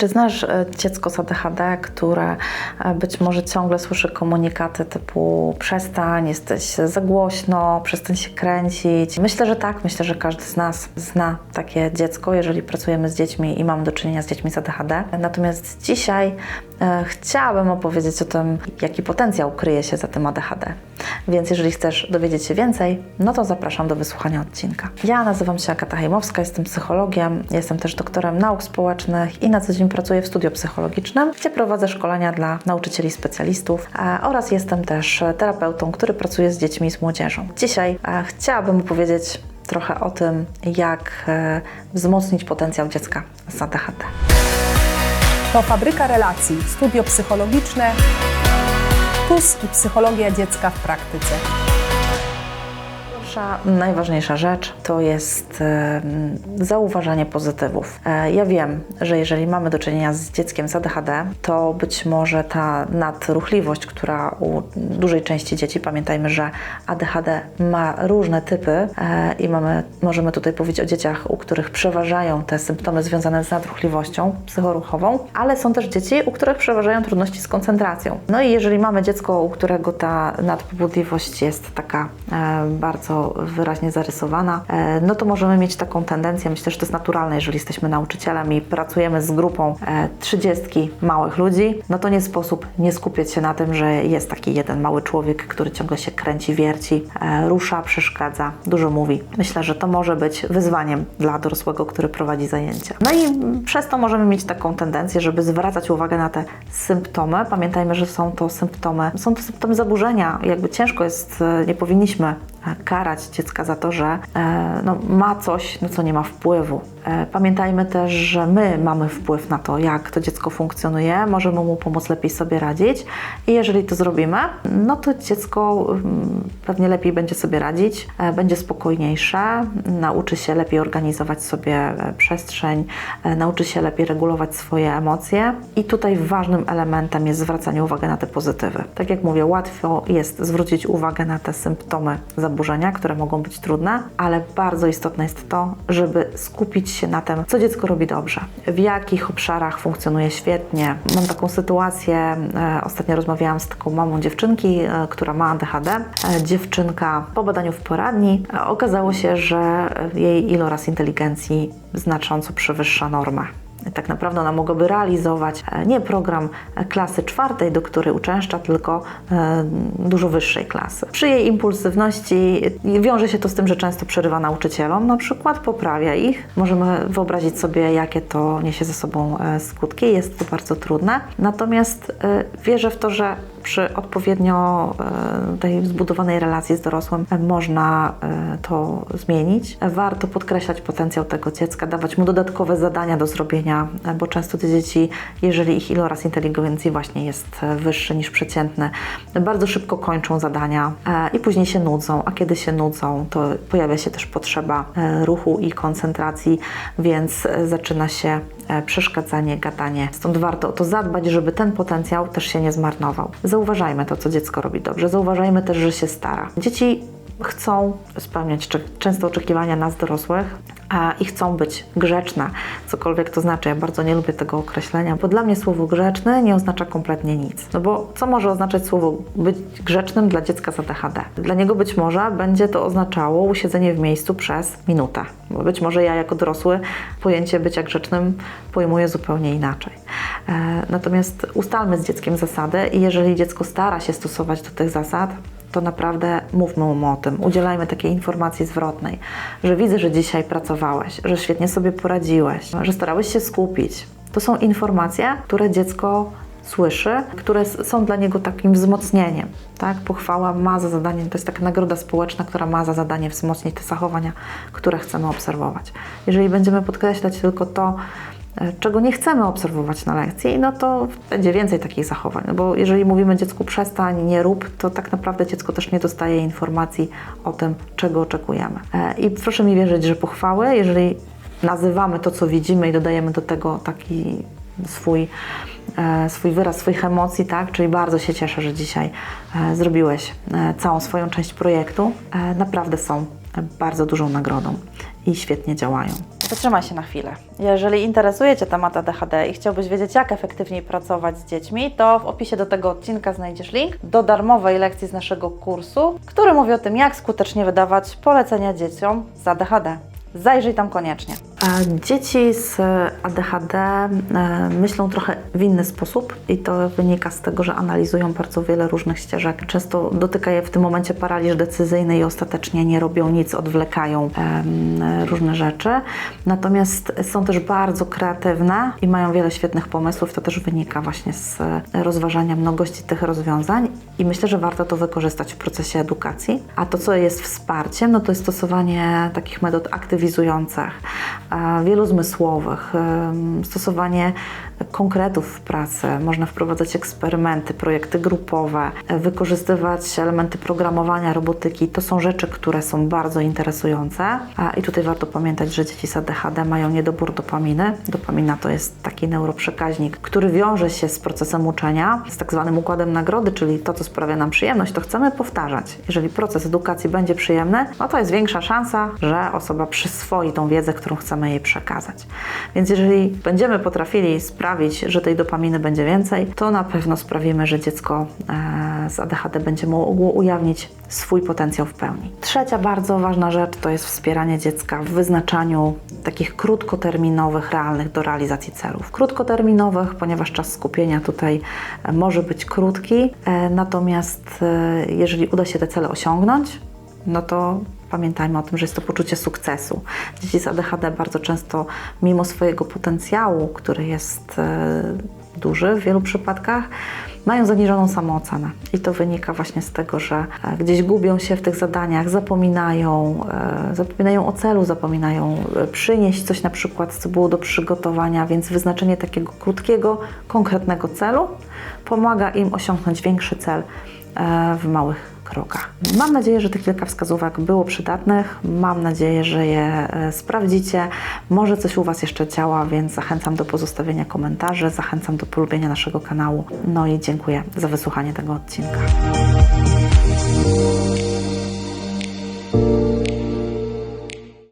Czy znasz e, dziecko z ADHD, które e, być może ciągle słyszy komunikaty typu przestań, jesteś za głośno, przestań się kręcić? Myślę, że tak. Myślę, że każdy z nas zna takie dziecko, jeżeli pracujemy z dziećmi i mamy do czynienia z dziećmi z ADHD. Natomiast dzisiaj e, chciałabym opowiedzieć o tym, jaki potencjał kryje się za tym ADHD. Więc jeżeli chcesz dowiedzieć się więcej, no to zapraszam do wysłuchania odcinka. Ja nazywam się Agata Hejmowska, jestem psychologiem, jestem też doktorem nauk społecznych i na co dzień pracuję w studiu psychologicznym, gdzie prowadzę szkolenia dla nauczycieli specjalistów e, oraz jestem też terapeutą, który pracuje z dziećmi i z młodzieżą. Dzisiaj e, chciałabym opowiedzieć trochę o tym, jak e, wzmocnić potencjał dziecka z ADHD. To Fabryka Relacji, studio psychologiczne, TUS i psychologia dziecka w praktyce. Pierwsza, najważniejsza rzecz to jest zauważanie pozytywów. E, ja wiem, że jeżeli mamy do czynienia z dzieckiem z ADHD, to być może ta nadruchliwość, która u dużej części dzieci, pamiętajmy, że ADHD ma różne typy e, i mamy, możemy tutaj powiedzieć o dzieciach, u których przeważają te symptomy związane z nadruchliwością psychoruchową, ale są też dzieci, u których przeważają trudności z koncentracją. No i jeżeli mamy dziecko, u którego ta nadpobudliwość jest taka e, wyraźnie zarysowana, e, no to możemy mieć taką tendencję, myślę, że to jest naturalne, jeżeli jesteśmy nauczycielem i pracujemy z grupą e, trzydziestki małych ludzi, no to nie sposób nie skupiać się na tym, że jest taki jeden mały człowiek, który ciągle się kręci, wierci, e, rusza, przeszkadza, dużo mówi. Myślę, że to może być wyzwaniem dla dorosłego, który prowadzi zajęcia. No i przez to możemy mieć taką tendencję, żeby zwracać uwagę na te symptomy. Pamiętajmy, że są to symptomy, są to symptomy zaburzenia. Jakby ciężko jest, nie powinniśmy karać dziecka za to, że e, no, ma coś, na co nie ma wpływu. E, pamiętajmy też, że my mamy wpływ na to, jak to dziecko funkcjonuje, możemy mu pomóc lepiej sobie radzić. I jeżeli to zrobimy, no to dziecko mm, pewnie lepiej będzie sobie radzić, e, będzie spokojniejsze, nauczy się lepiej organizować sobie przestrzeń, nauczy się lepiej regulować swoje emocje. I tutaj ważnym elementem jest zwracanie uwagi na te pozytywy. Tak jak mówię, łatwo jest zwrócić uwagę na te symptomy zaburzenia, które mogą być trudne, ale bardzo istotne jest to, żeby skupić się na tym, co dziecko robi dobrze, w jakich obszarach funkcjonuje świetnie. Mam taką sytuację, e, ostatnio rozmawiałam z taką mamą dziewczynki, e, która ma ADHD. E, dziewczynka po badaniu w poradni okazało się, że jej iloraz inteligencji znacząco przewyższa normę. Tak naprawdę ona mogłaby realizować e, nie program e, klasy czwartej, do której uczęszcza, tylko e, dużo wyższej klasy. Przy jej impulsywności wiąże się to z tym, że często przerywa nauczycielom, na przykład poprawia ich. Możemy wyobrazić sobie, jakie to niesie ze sobą skutki. Jest to bardzo trudne. Natomiast wierzę w to, że przy odpowiednio tej zbudowanej relacji z dorosłym można to zmienić. Warto podkreślać potencjał tego dziecka, dawać mu dodatkowe zadania do zrobienia, bo często te dzieci, jeżeli ich iloraz inteligencji właśnie jest wyższy niż przeciętny, bardzo szybko kończą zadania i później się nudzą, a kiedy się nudzą, to pojawia się też potrzeba ruchu i koncentracji, więc zaczyna się przeszkadzanie, gadanie. Stąd warto o to zadbać, żeby ten potencjał też się nie zmarnował. Zauważajmy to, co dziecko robi dobrze, zauważajmy też, że się stara. Dzieci chcą spełniać często oczekiwania nas dorosłych i chcą być grzeczne, cokolwiek to znaczy. Ja bardzo nie lubię tego określenia, bo dla mnie słowo grzeczny nie oznacza kompletnie nic. No bo co może oznaczać słowo być grzecznym dla dziecka z ADHD? Dla niego być może będzie to oznaczało usiedzenie w miejscu przez minutę, bo być może ja jako dorosły pojęcie bycia grzecznym pojmuję zupełnie inaczej. E, natomiast ustalmy z dzieckiem zasady i jeżeli dziecko stara się stosować do tych zasad, to naprawdę mówmy mu o tym. Udzielajmy takiej informacji zwrotnej, że widzę, że dzisiaj pracowałeś, że świetnie sobie poradziłeś, że starałeś się skupić. To są informacje, które dziecko słyszy, które są dla niego takim wzmocnieniem. Tak? Pochwała ma za zadanie, to jest taka nagroda społeczna, która ma za zadanie wzmocnić te zachowania, które chcemy obserwować. Jeżeli będziemy podkreślać tylko to, czego nie chcemy obserwować na lekcji, no to będzie więcej takich zachowań. No bo jeżeli mówimy dziecku przestań, nie rób, to tak naprawdę dziecko też nie dostaje informacji o tym, czego oczekujemy. E, I proszę mi wierzyć, że pochwały, jeżeli nazywamy to, co widzimy i dodajemy do tego taki swój, e, swój wyraz swoich emocji, tak? Czyli bardzo się cieszę, że dzisiaj zrobiłeś całą swoją część projektu. Naprawdę są bardzo dużą nagrodą i świetnie działają. Zatrzymaj się na chwilę. Jeżeli interesuje Cię temat ADHD i chciałbyś wiedzieć, jak efektywniej pracować z dziećmi, to w opisie do tego odcinka znajdziesz link do darmowej lekcji z naszego kursu, który mówi o tym, jak skutecznie wydawać polecenia dzieciom z ADHD. Zajrzyj tam koniecznie. Dzieci z ADHD e, myślą trochę w inny sposób i to wynika z tego, że analizują bardzo wiele różnych ścieżek. Często dotyka je w tym momencie paraliż decyzyjny i ostatecznie nie robią nic, odwlekają różne rzeczy. Natomiast są też bardzo kreatywne i mają wiele świetnych pomysłów. To też wynika właśnie z rozważania mnogości tych rozwiązań i myślę, że warto to wykorzystać w procesie edukacji. A to, co jest wsparciem, no to jest stosowanie takich metod aktywizujących, wielu zmysłowych, em, stosowanie konkretów w pracy. Można wprowadzać eksperymenty, projekty grupowe, wykorzystywać elementy programowania, robotyki. To są rzeczy, które są bardzo interesujące. I tutaj warto pamiętać, że dzieci z ADHD mają niedobór dopaminy. Dopamina to jest taki neuroprzekaźnik, który wiąże się z procesem uczenia, z tak zwanym układem nagrody, czyli to, co sprawia nam przyjemność, to chcemy powtarzać. Jeżeli proces edukacji będzie przyjemny, no to jest większa szansa, że osoba przyswoi tą wiedzę, którą chcemy jej przekazać. Więc jeżeli będziemy potrafili sprawić, że tej dopaminy będzie więcej, to na pewno sprawimy, że dziecko e, z ADHD będzie mogło ujawnić swój potencjał w pełni. Trzecia bardzo ważna rzecz to jest wspieranie dziecka w wyznaczaniu takich krótkoterminowych, realnych do realizacji celów. Krótkoterminowych, ponieważ czas skupienia tutaj e, może być krótki, e, natomiast jeżeli uda się te cele osiągnąć, no to pamiętajmy o tym, że jest to poczucie sukcesu. Dzieci z ADHD bardzo często, mimo swojego potencjału, który jest e, duży w wielu przypadkach, mają zaniżoną samoocenę. I to wynika właśnie z tego, że e, gdzieś gubią się w tych zadaniach, zapominają, e, zapominają o celu, zapominają przynieść coś na przykład, co było do przygotowania, więc wyznaczenie takiego krótkiego, konkretnego celu pomaga im osiągnąć większy cel w małych krokach. Mam nadzieję, że tych kilka wskazówek było przydatnych. Mam nadzieję, że je e, sprawdzicie. Może coś u Was jeszcze działa, więc zachęcam do pozostawienia komentarzy, zachęcam do polubienia naszego kanału. No i dziękuję za wysłuchanie tego odcinka.